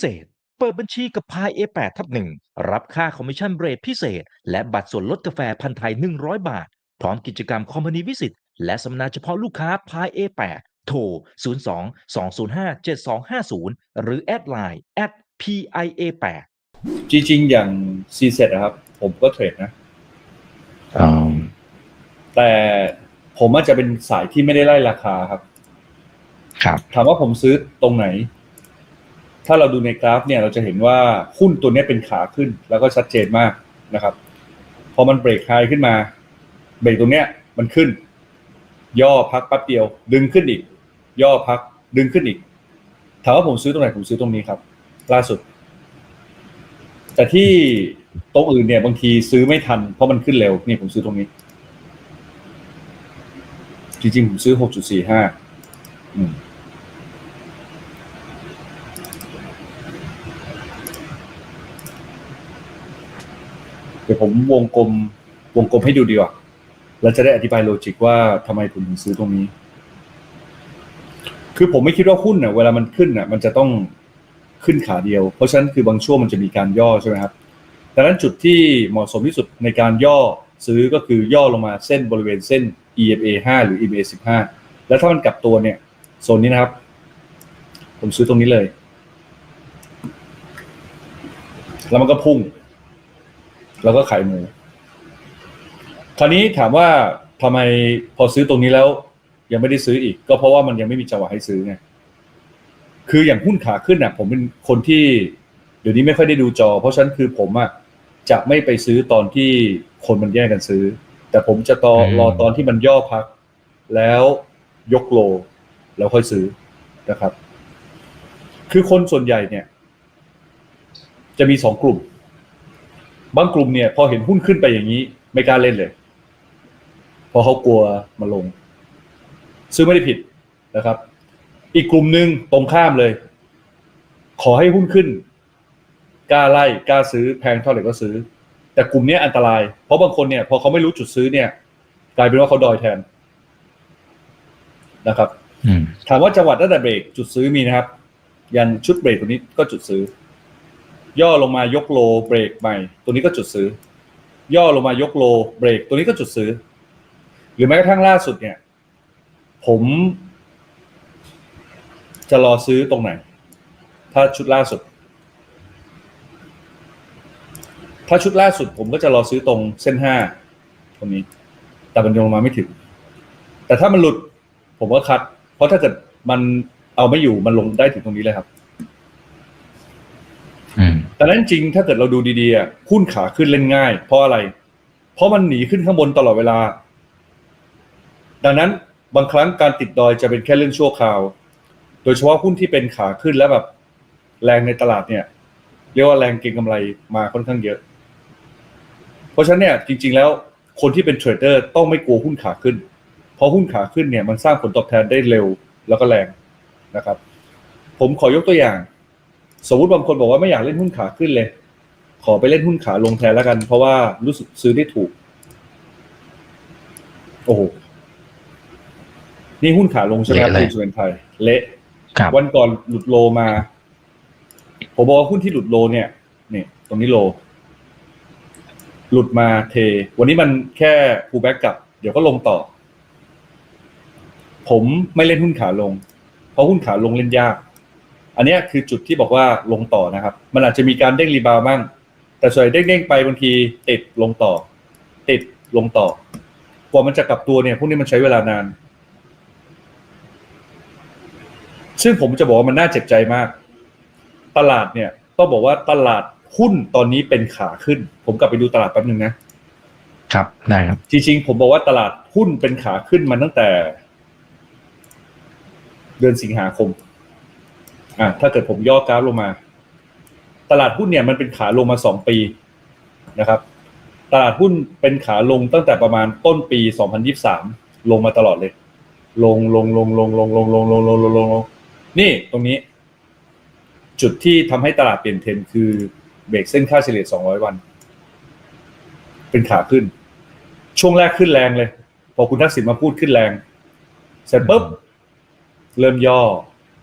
เศษ เปิดบัญชีกับพาย A8 ทับหนึ่งรับค่าคอมมิชชั่นเรทพิเศษ และบัตรส่วนลดกาแฟพันธ์ไทย 100 บาท พร้อมกิจกรรมคอมพานีวิสิตและสัมมนาเฉพาะลูกค้าพาย A8 โทร 02 205 7250 หรือแอดไลน์ at PIA8 จริง ๆ อย่างซีเซ็นะครับ ผมก็เทรดนะแต่ผมอาจจะเป็นสายที่ไม่ได้ไล่ราคาครับ ครับ ถามว่าผมซื้อตรงไหน ถ้าเราดูในกราฟเนี่ยเราจะเห็นว่าหุ้นตัวนี้เป็นขาขึ้น แล้วก็ชัดเจนมากนะครับ พอมันเบรกไฮขึ้นมา เบรกตรงเนี้ยมันขึ้น ย่อพักแป๊บเดียว ดึงขึ้นอีก ย่อพักดึงขึ้นอีกถามว่าผมซื้อตรงไหนผมซื้อตรงนี้ครับ ล่าสุด แต่ที่ตรงอื่นเนี่ยบางทีซื้อไม่ทัน เพราะมันขึ้นเร็วนี่ผมซื้อตรงนี้ จริงๆ ผมซื้อหกจุดสี่ห้าอืม ดี๋ยวผมวงกลมวงกลมให้ดูดีกว่าแล้วจะได้อธิบายโลจิกว่าทำไมผมถึงซื้อตรงนี้ คือผมไม่คิดว่าหุ้นเน่ะเวลามันขึ้นน่ะ มันจะต้องขึ้นขาเดียว เพราะฉะนั้นคือบางช่วงมันจะมีการย่อใช่ไหมครับดังนั้นจุดที่เหมาะสมที่สุดในการย่อซื้อก็คือย่อลงมาเส้นบริเวณเส้น EMA 5หรือ EMA 15 แล้วถ้ามันกลับตัวเนี่ยโซนนี้นะครับ ผมซื้อตรงนี้เลย แล้วมันก็พุ่ง แล้วก็ขายหมู คราวนี้ถามว่าทำไมพอซื้อตรงนี้แล้ว ยังไม่ได้ซื้ออีก ก็เพราะว่ามันยังไม่มีจังหวะให้ซื้อไงคืออย่างหุ้นขาขึ้นน่ะ ผมเป็นคนที่เดี๋ยวนี้ไม่ค่อยได้ดูจอ เพราะฉะนั้นคือผมอะจะไม่ไปซื้อตอนที่คนมันแย่งกันซื้อ แต่ผมจะตออืมรอตอนที่มันย่อพัก แล้วยกโล แล้วค่อยซื้อนะครับ คือคนส่วนใหญ่เนี่ย จะมีสองกลุ่ม บางกลุ่มเนี่ย พอเห็นหุ้นขึ้นไปอย่างนี้ ไม่กล้าเล่นเลยเพราะเขากลัวมาลง ซื้อไม่ได้ผิดนะครับ อีกกลุ่มหนึ่งตรงข้ามเลย ขอให้หุ้นขึ้นกล้าไล่กล้าซื้อแพงเท่าไหร่ก็ซื้อ แต่กลุ่มเนี้ยอันตราย เพราะบางคนเนี่ย พอเขาไม่รู้จุดซื้อเนี่ย กลายเป็นว่าเขาดอยแทนนะครับอืมถามว่าจังหวัดตั้งแต่เบรกจุดซื้อมีนะครับ ยันชุดเบรกตัวนี้ก็จุดซื้อ ย่อลงมายกโลเบรกใหม่ ตัวนี้ก็จุดซื้อ ย่อลงมายกโลเบรก ตัวนี้ก็จุดซื้อ หรือแม้กระทั่งล่าสุดเนี่ย ผม จะรอซื้อตรงไหน ถ้าชุดล่าสุด ถ้าชุดล่าสุด ผมก็จะรอซื้อตรงเส้นห้าตรงนี้ แต่มันยงลงมาไม่ถึง แต่ถ้ามันหลุด ผมก็คัด เพราะถ้าเกิดมันเอาไม่อยู่มันลงได้ถึงตรงนี้เลยครับ แต่นั้นจริงถ้าเกิดเราดูดีๆหุ้นขาขึ้นเล่นง่าย เพราะอะไร เพราะมันหนีขึ้นข้างบนตลอดเวลา ดังนั้นบางครั้งการติดดอยจะเป็นแค่เรื่องชั่วคราว โดยเฉพาะหุ้นที่เป็นขาขึ้นแล้วแบบแรงในตลาดเนี่ยเรียกว่าแรงเก็งกำไรมาค่อนข้างเยอะ เพราะฉะนั้นเนี่ยจริง ๆ แล้วคนที่เป็นเทรดเดอร์ต้องไม่กลัวหุ้นขาขึ้น เพราะหุ้นขาขึ้นเนี่ยมันสร้างผลตอบแทนได้เร็วแล้วก็แรงนะครับ ผมขอยกตัวอย่าง สมมติบางคนบอกว่าไม่อยากเล่นหุ้นขาขึ้นเลย ขอไปเล่นหุ้นขาลงแทนแล้วกัน เพราะว่ารู้สึกซื้อได้ถูก โอ้โหนี่หุ้นขาลงใช่ไหมครับเละเลยคุณสุเวนไทยเละครับวันก่อนหลุดโลมาผมบอกว่าหุ้นที่หลุดโลเนี่ยเนี่ย ตรงนี้โล หลุดมาเท วันนี้มันแค่พูแบ็กกลับ เดี๋ยวก็ลงต่อ ผมไม่เล่นหุ้นขาลง เพราะหุ้นขาลงเล่นยาก อันเนี้ยคือจุดที่บอกว่าลงต่อนะครับ มันอาจจะมีการเด้งรีบาวด์บ้าง แต่ส่วนใหญ่เด้งๆไปบางทีติดลงต่อ ติดลงต่อกว่ามันจะกลับตัวเนี่ยพวกนี้มันใช้เวลานาน ซึ่งผมจะบอกว่ามันน่าเจ็บใจมาก ตลาดเนี่ยต้องบอกว่าตลาดหุ้นตอนนี้เป็นขาขึ้น ผมกลับไปดูตลาดแป๊บนึงนะ ครับได้ครับ จริงๆผมบอกว่าตลาดหุ้นเป็นขาขึ้นมาตั้งแต่ เดือนสิงหาคม อะถ้าเกิดผมย่อกราฟลงมา ตลาดหุ้นเนี่ยมันเป็นขาลงมาสองปีนะครับ ตลาดหุ้นเป็นขาลงตั้งแต่ประมาณต้นปี2023ลงมาตลอดเลย ลงลงลงลงลงลงลงลงลงลงลงลงนี่ตรงนี้ จุดที่ทำให้ตลาดเปลี่ยนเทรนคือเบรกเส้นค่าเฉลี่ย200วัน เป็นขาขึ้น ช่วงแรกขึ้นแรงเลย พอคุณทักษิณมาพูดขึ้นแรง เสร็จปุ๊บ เริ่มย่อ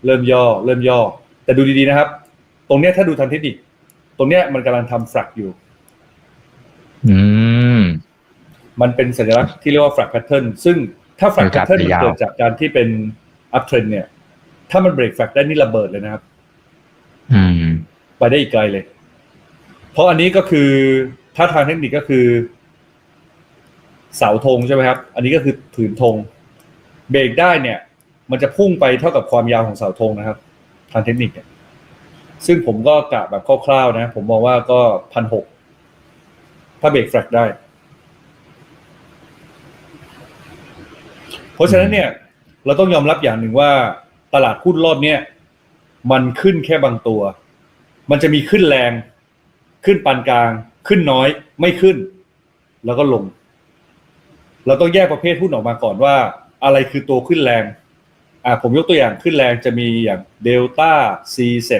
เริ่มย่อ เริ่มย่อ แต่ดูดีๆนะครับ ตรงเนี้ยถ้าดูทางเทคนิคตรงเนี้ยมันกำลังทำแฟลกอยู่ อืม มันเป็นสัญลักษณ์ที่เรียกว่า flag pattern ซึ่งถ้า flag เป็นกราฟ pattern มันยาวเกิดจากการที่เป็น up trend เนี่ย ถ้ามัน break flag ได้นี่ระเบิดเลยนะครับ อืม ไปได้อีกไกลเลย เพราะอันนี้ก็คือถ้าทางเทคนิคก็คือ เสาธงใช่ไหมครับ อันนี้ก็คือผืนธง เบรกได้เนี่ย มันจะพุ่งไปเท่ากับความยาวของเสาธงนะครับทางเทคนิคเนี่ยซึ่งผมก็กะแบบคร่าวๆนะ ผมมองว่าก็พันหกถ้าเบรกแฟลกได้ เพราะฉะนั้นเนี่ย เราต้องยอมรับอย่างหนึ่งว่าตลาดหุ้นรอบเนี้ยมันขึ้นแค่บางตัว มันจะมีขึ้นแรง ขึ้นปานกลาง ขึ้นน้อย ไม่ขึ้น แล้วก็ลง เราต้องแยกประเภทหุ้นออกมาก่อนว่า อะไรคือตัวขึ้นแรง อ่าผมยกตัวอย่างขึ้นแรงจะมีอย่างเดลต้าซีเซ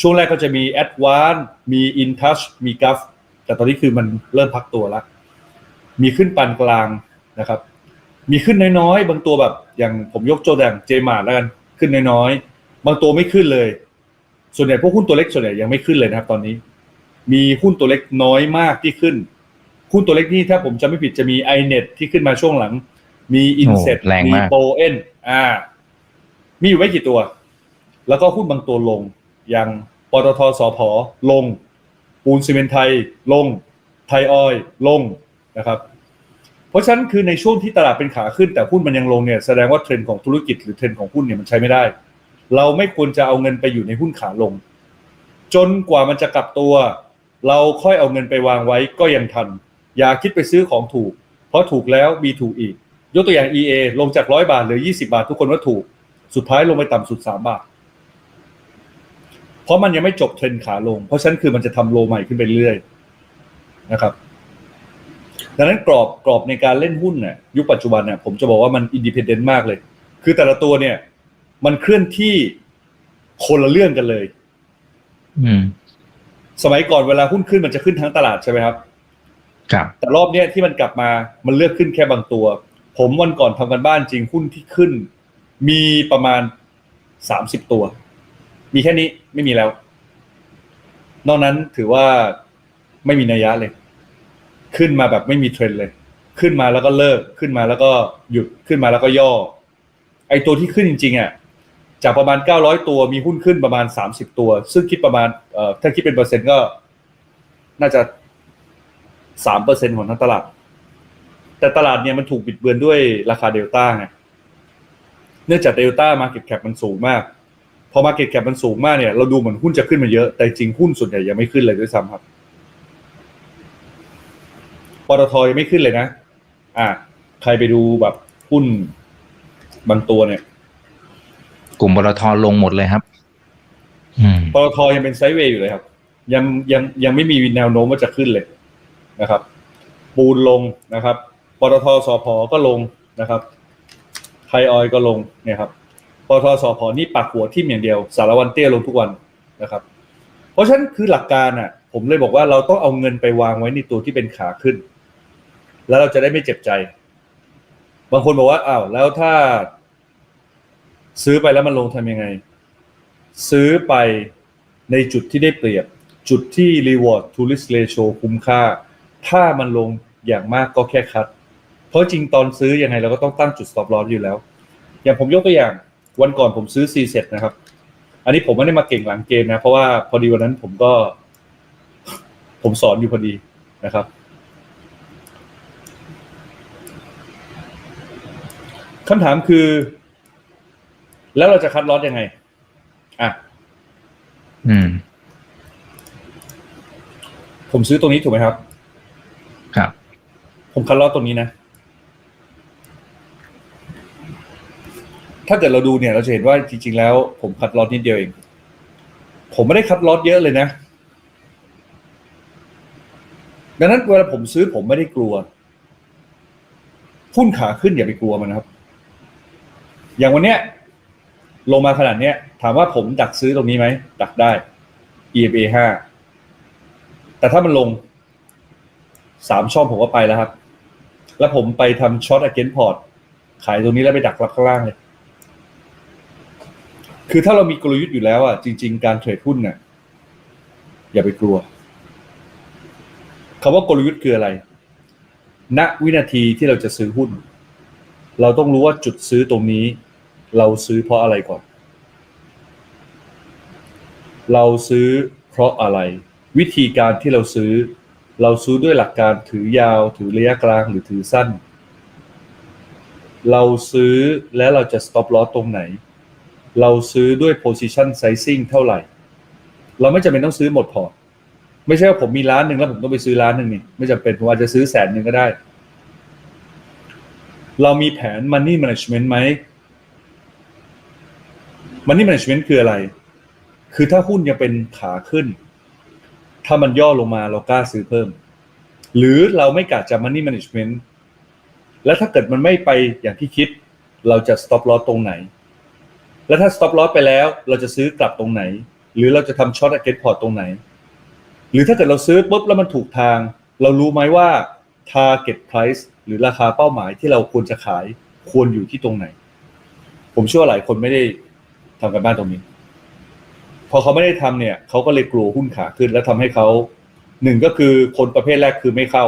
ช่วงแรกก็จะมี a d v a n c e มี InTouch มี g u f แต่ตอนนี้คือมันเริ่มพักตัวแล้ว มีขึ้นปานกลางนะครับ มีขึ้นน้อยๆ บางตัวแบบ อย่างผมยกโจดังเจมาร์แล้วกันขึ้นน้อยๆ บางตัวไม่ขึ้นเลย ส่วนใหญ่พวกหุ้นตัวเล็กส่วนใหญ่ยังไม่ขึ้นเลยนะครับ ตอนนี้ มีหุ้นตัวเล็กน้อยมากที่ขึ้น หุ้นตัวเล็กนี่ถ้าผมจำไม่ผิดจะมี iNet ที่ขึ้นมาช่วงหลัง มี Inset โอ้แรงมีมากโปเอ็นอ่า มีอยู่ไม่กี่ตัว แล้วก็หุ้นบางตัวลง อย่างปตทสพลง ปูนซีเมนไทยลง ไทยออยลงนะครับ เพราะฉะนั้นคือในช่วงที่ตลาดเป็นขาขึ้นแต่หุ้นมันยังลงเนี่ยแสดงว่าเทรนด์ของธุรกิจหรือเทรนด์ของหุ้นเนี่ยมันใช้ไม่ได้ เราไม่ควรจะเอาเงินไปอยู่ในหุ้นขาลง จนกว่ามันจะกลับตัว เราค่อยเอาเงินไปวางไว้ก็ยังทัน อย่าคิดไปซื้อของถูก เพราะถูกแล้วมีถูกอีก ยกตัวอย่าง EA ลงจากร้อยบาทเหลือ 20 บาททุกคนว่าถูก สุดท้ายลงไปต่ำสุด3บาท เพราะมันยังไม่จบเทรนด์ขาลง เพราะฉะนั้นคือมันจะทำโลใหม่ขึ้นไปเรื่อยนะครับ ดังนั้นกรอบกรอบในการเล่นหุ้นเนี่ยยุคปัจจุบันเนี่ยผมจะบอกว่ามันอินดิเพนเดนต์มากเลย คือแต่ละตัวเนี่ย มันเคลื่อนที่คนละเรื่องกันเลย อืม สมัยก่อนเวลาหุ้นขึ้นมันจะขึ้นทั้งตลาดใช่ไหมครับ ครับ แต่รอบเนี้ยที่มันกลับมามันเลือกขึ้นแค่บางตัว ผมวันก่อนทำกันบ้านจริงหุ้นที่ขึ้น มีประมาณสามสิบตัว มีแค่นี้ไม่มีแล้ว นอกนั้นถือว่าไม่มีนัยยะเลย ขึ้นมาแบบไม่มีเทรนด์เลย ขึ้นมาแล้วก็เลิกขึ้นมาแล้วก็หยุดขึ้นมาแล้วก็ย่อ ไอตัวที่ขึ้นจริงๆอะจากประมาณ 900 ตัวมีหุ้นขึ้นประมาณ 30 ตัว ซึ่งคิดประมาณเอ่อถ้าคิดเป็นเปอร์เซ็นต์ก็ น่าจะ3เปอร์เซ็นต์ของทั้งตลาด แต่ตลาดเนี่ยมันถูกบิดเบือนด้วยราคาเดลต้าไง เนื่องจากเดลต้ามาเก็ตแคปมันสูงมาก พอมาเก็ตแคปมันสูงมากเนี่ยเราดูเหมือนหุ้นจะขึ้นมาเยอะ แต่จริงหุ้นส่วนใหญ่ยังไม่ขึ้นเลยด้วยซ้ำครับปตทยังไม่ขึ้นเลยนะ อ่า ใครไปดูแบบหุ้นบางตัวเนี่ย กลุ่มบลทลงหมดเลยครับอืมปตทยังเป็นไซด์เวย์อยู่เลยครับ ยังยังยังไม่มีแนวโน้มว่าจะขึ้นเลยนะครับ ปูนลงนะครับปตทสพก็ลงนะครับ ไทยออยก็ลงนี่ยครับปทสพนี่ปักหัวทิ่มอย่างเดียว สารวันเตี้ยลงทุกวันนะครับ เพราะฉะนั้นคือหลักการอะ ผมเลยบอกว่าเราต้องเอาเงินไปวางไว้ในตัวที่เป็นขาขึ้น แล้วเราจะได้ไม่เจ็บใจ บางคนบอกว่าอ้าวแล้วถ้า ซื้อไปแล้วมันลงทำยังไง ซื้อไปในจุดที่ได้เปรียบ จุดที่ reward to risk ratio คุ้มค่า ถ้ามันลงอย่างมากก็แค่คัด เพราะจริงตอนซื้อยังไงเราก็ต้องตั้งจุด stop loss อยู่แล้ว อย่างผมยกตัวอย่างวันก่อนผมซื้อ C เซ็นะครับ อันนี้ผมไม่ได้มาเก่งหลังเกมนะ เพราะว่าพอดีวันนั้นผมก็ ผมสอนอยู่พอดีนะครับ คำถามคือ แล้วเราจะคัดลอสยังไง อะ อืม ผมซื้อตรงนี้ถูกไหมครับ ครับ ผมคัดลอสตรงนี้นะ ถ้าเกิดเราดูเนี่ยเราจะเห็นว่าจริง ๆ แล้ว ผมคัดลอสนิดเดียวเอง ผมไม่ได้คัดลอสเยอะเลยนะ ดังนั้นเวลาผมซื้อผมไม่ได้กลัวหุ้นขาขึ้นอย่าไปกลัวมันครับ อย่างวันเนี้ย ลงมาขนาดเนี้ย ถามว่าผมดักซื้อตรงนี้ไหม ดักได้ EMA ห้าแต่ถ้ามันลงสามช่องผมก็ไปแล้วครับ แล้วผมไปทำช็อต against port ขายตรงนี้แล้วไปดักรับข้างล่างเลย คือถ้าเรามีกลยุทธ์อยู่แล้วอะจริง ๆ การเทรดหุ้นเนี่ยอย่าไปกลัวคำว่ากลยุทธ์คืออะไร ณวินาทีที่เราจะซื้อหุ้น เราต้องรู้ว่าจุดซื้อตรงนี้ เราซื้อเพราะอะไรก่อน เราซื้อเพราะอะไร วิธีการที่เราซื้อ เราซื้อด้วยหลักการถือยาว ถือระยะกลางหรือถือสั้น เราซื้อแล้วเราจะ stop loss ตรงไหน เราซื้อด้วย position sizing เท่าไหร่ เราไม่จำเป็นต้องซื้อหมดพอ ไม่ใช่ว่าผมมีล้านหนึ่งแล้วผมต้องไปซื้อล้านหนึ่งนี่ไม่จำเป็นผมอาจจะซื้อแสนหนึ่งก็ได้ เรามีแผน money management ไหม money management คืออะไร คือถ้าหุ้นยังเป็นขาขึ้น ถ้ามันย่อลงมาเรากล้าซื้อเพิ่ม หรือเราไม่กะจะ money management แล้วถ้าเกิดมันไม่ไปอย่างที่คิด เราจะ stop loss ตรงไหน แล้วถ้า stop loss ไปแล้ว เราจะซื้อกลับตรงไหน หรือเราจะทำ short against port ตรงไหน หรือถ้าเกิดเราซื้อปุ๊บแล้วมันถูกทาง เรารู้ไหมว่า target price หรือราคาเป้าหมายที่เราควรจะขายควรอยู่ที่ตรงไหน ผมเชื่อว่าหลายคนไม่ได้ทำกันบ้านตรงนี้ พอเขาไม่ได้ทำเนี่ยเขาก็เลยกลัวหุ้นขาขึ้น แล้วทำให้เขาหนึ่งก็คือคนประเภทแรกคือไม่เข้า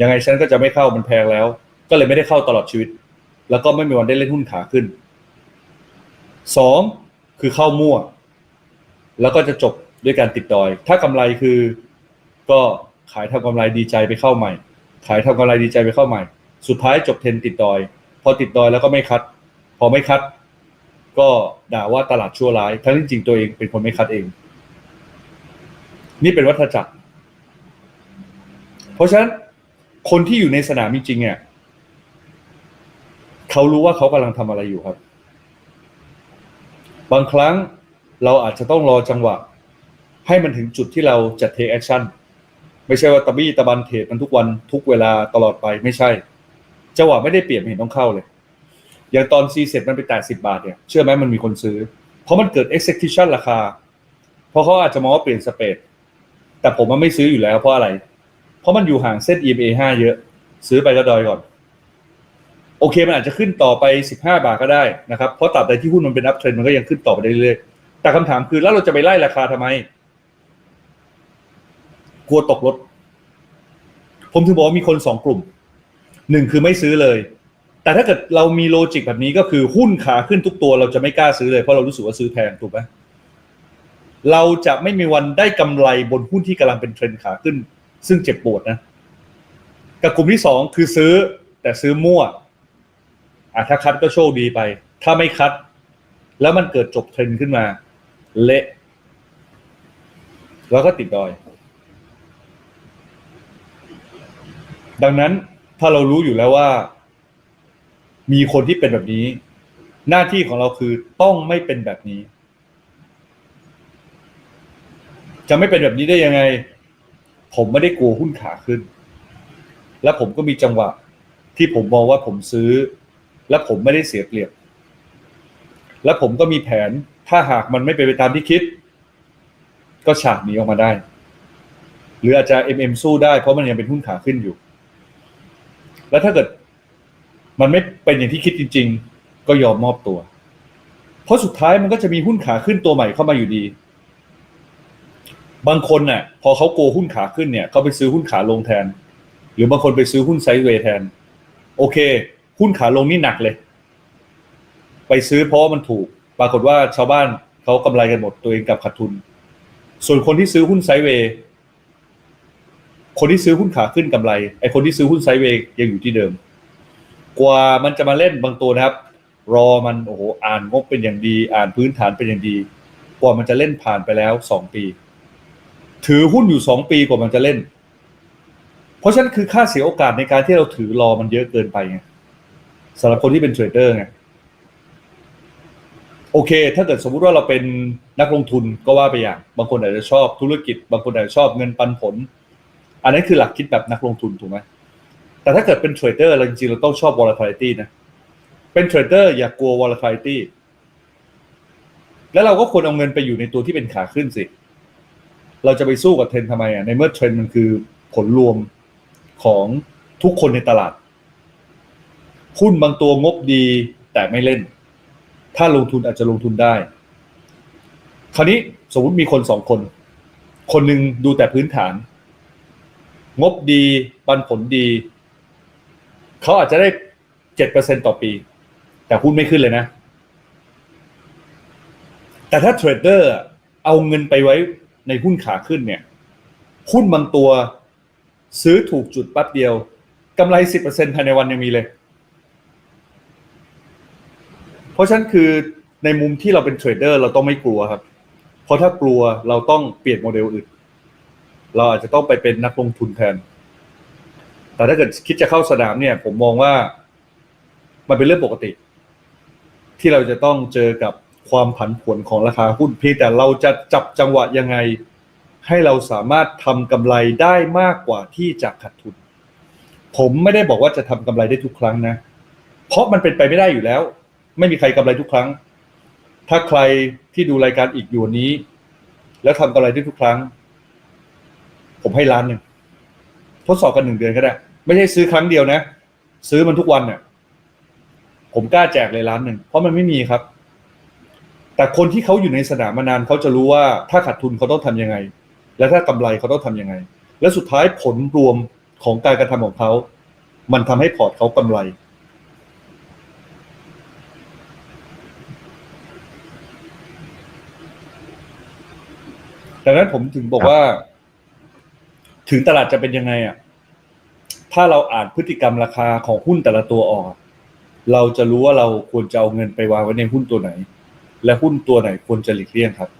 ยังไงฉันก็จะไม่เข้ามันแพงแล้ว ก็เลยไม่ได้เข้าตลอดชีวิต แล้วก็ไม่มีวันได้เล่นหุ้นขาขึ้น สองคือเข้ามั่ว แล้วก็จะจบด้วยการติดดอย ถ้ากำไรคือก็ขายทำกำไรดีใจไปเข้าใหม่ ขายทำกำไรดีใจไปเข้าใหม่ สุดท้ายจบเทนติดดอย พอติดดอยแล้วก็ไม่คัด พอไม่คัด ก็ด่าว่าตลาดชั่วร้าย ทั้งที่จริงตัวเองเป็นคนไม่คัดเอง นี่เป็นวัฏจักร เพราะฉะนั้นคนที่อยู่ในสนามจริงๆเนี่ยเขารู้ว่าเขากำลังทำอะไรอยู่ครับ บางครั้งเราอาจจะต้องรอจังหวะ ให้มันถึงจุดที่เราจะ take action ไม่ใช่ว่าตะบี้ตะบันเทรดมันทุกวันทุกเวลาตลอดไปไม่ใช่ จังหวะไม่ได้เปรียบเห็นต้องเข้าเลย อย่างตอนซีเซ็ตมันไปแตะสิบาทเนี่ยเชื่อไหมมันมีคนซื้อ เพราะมันเกิด execution ราคา เพราะเขาอาจจะมองว่าเปลี่ยนสเปดแต่ผมมันไม่ซื้ออยู่แล้วเพราะอะไร เพราะมันอยู่ห่างเส้น EMA 5 เยอะ ซื้อไปก็ดอยก่อน โอเคมันอาจจะขึ้นต่อไป 15 บาทก็ได้นะครับเพราะตราบใดที่หุ้นมันเป็น up trend มันก็ยังขึ้นต่อไปได้เรื่อยๆแต่คำถามคือแล้วเราจะไปไล่ราคาทำไมกลัวตกรถ ผมถึงบอกว่ามีคนสองกลุ่มหนึ่งคือไม่ซื้อเลย แต่ถ้าเกิดเรามีโลจิกแบบนี้ก็คือหุ้นขาขึ้นทุกตัวเราจะไม่กล้าซื้อเลยเพราะเรารู้สึกว่าซื้อแพงถูกไหมเราจะไม่มีวันได้กำไรบนหุ้นที่กำลังเป็นเทรนด์ขาขึ้น ซึ่งเจ็บปวดนะกับกลุ่มที่สองคือซื้อแต่ซื้อมั่ว อะถ้าคัดก็โชคดีไป ถ้าไม่คัด แล้วมันเกิดจบเทรนขึ้นมา เละ แล้วก็ติดดอย ดังนั้นถ้าเรารู้อยู่แล้วว่า มีคนที่เป็นแบบนี้ หน้าที่ของเราคือต้องไม่เป็นแบบนี้ จะไม่เป็นแบบนี้ได้ยังไง ผมไม่ได้กลัวหุ้นขาขึ้น และผมก็มีจังหวะที่ผมมองว่าผมซื้อ และผมไม่ได้เสียเปรียบ และผมก็มีแผน ถ้าหากมันไม่เป็นไปตามที่คิด ก็ฉากหนีออกมาได้ หรืออาจจะ MM สู้ได้เพราะมันยังเป็นหุ้นขาขึ้นอยู่ แล้วถ้าเกิดมันไม่เป็นอย่างที่คิดจริง ๆ ก็ยอมมอบตัว เพราะสุดท้ายมันก็จะมีหุ้นขาขึ้นตัวใหม่เข้ามาอยู่ดี บางคนน่ะ พอเขาโกหุ้นขาขึ้นเนี่ยเขาไปซื้อหุ้นขาลงแทน หรือบางคนไปซื้อหุ้นไซด์เวย์แทน โอเค หุ้นขาลงนี่หนักเลย ไปซื้อเพราะว่ามันถูก ปรากฏว่าชาวบ้านเขากำไรกันหมดตัวเองกับขาดทุน ส่วนคนที่ซื้อหุ้นไซเวย์คนที่ซื้อหุ้นขาขึ้นกำไรไอคนที่ซื้อหุ้นไซเวย์ยังอยู่ที่เดิม กว่ามันจะมาเล่นบางตัวนะครับ รอมันโอ้โหอ่านงบเป็นอย่างดี อ่านพื้นฐานเป็นอย่างดี กว่ามันจะเล่นผ่านไปแล้วสองปี ถือหุ้นอยู่สองปีกว่ามันจะเล่น เพราะฉะนั้นคือค่าเสียโอกาสในการที่เราถือรอมันเยอะเกินไปไง สำหรับคนที่เป็นเทรดเดอร์ไงโอเค ถ้าเกิดสมมุติว่าเราเป็นนักลงทุนก็ว่าไปอย่าง บางคนอาจจะชอบธุรกิจ บางคนอาจจะชอบเงินปันผล อันนั้นคือหลักคิดแบบนักลงทุนถูกไหมแต่ถ้าเกิดเป็นเทรดเดอร์เราจริงๆเราต้องชอบ volatility นะ เป็นเทรดเดอร์อย่ากลัว volatility แล้วเราก็ควรเอาเงินไปอยู่ในตัวที่เป็นขาขึ้นสิ เราจะไปสู้กับเทรนทำไมอะ ในเมื่อเทรนมันคือผลรวมของทุกคนในตลาด หุ้นบางตัวงบดีแต่ไม่เล่น ถ้าลงทุนอาจจะลงทุนได้ คราวนี้สมมติมีคนสองคน คนหนึ่งดูแต่พื้นฐาน งบดีปันผลดี เขาอาจจะได้เจ็ดเปอร์เซ็นต่อปี แต่หุ้นไม่ขึ้นเลยนะ แต่ถ้าเทรดเดอร์เอาเงินไปไว้ในหุ้นขาขึ้นเนี่ย หุ้นบางตัวซื้อถูกจุดแป๊บเดียวกำไรสิบเปอร์เซ็นภายในวันยังมีเลย เพราะฉะนั้นคือในมุมที่เราเป็นเทรดเดอร์เราต้องไม่กลัวครับ เพราะถ้ากลัวเราต้องเปลี่ยนโมเดลอื่น เราอาจจะต้องไปเป็นนักลงทุนแทน แต่ถ้าเกิดคิดจะเข้าสนามเนี่ย ผมมองว่ามันเป็นเรื่องปกติ ที่เราจะต้องเจอกับความผันผวนของราคาหุ้นเพียงแต่เราจะจับจังหวะยังไง ให้เราสามารถทำกำไรได้มากกว่าที่จะขาดทุน ผมไม่ได้บอกว่าจะทำกำไรได้ทุกครั้งนะ เพราะมันเป็นไปไม่ได้อยู่แล้ว ไม่มีใครกำไรทุกครั้ง ถ้าใครที่ดูรายการอีกอยู่นี้ แล้วทำกำไรได้ทุกครั้ง ผมให้ล้านหนึ่งทดสอบกันหนึ่งเดือนก็ได้ ไม่ใช่ซื้อครั้งเดียวนะ ซื้อมันทุกวันเนี่ยผมกล้าแจกเลยล้านหนึ่งเพราะมันไม่มีครับ แต่คนที่เขาอยู่ในสนามมานานเขาจะรู้ว่าถ้าขาดทุนเขาต้องทำยังไง และถ้ากำไรเขาต้องทำยังไง และสุดท้ายผลรวมของการกระทำของเขา มันทำให้พอร์ตเขากำไร ดังนั้นผมถึงบอกว่า ถึงตลาดจะเป็นยังไงอะ ถ้าเราอ่านพฤติกรรมราคาของหุ้นแต่ละตัวออก เราจะรู้ว่าเราควรจะเอาเงินไปวางไว้ในหุ้นตัวไหน และหุ้นตัวไหนควรจะหลีกเลี่ยงครับ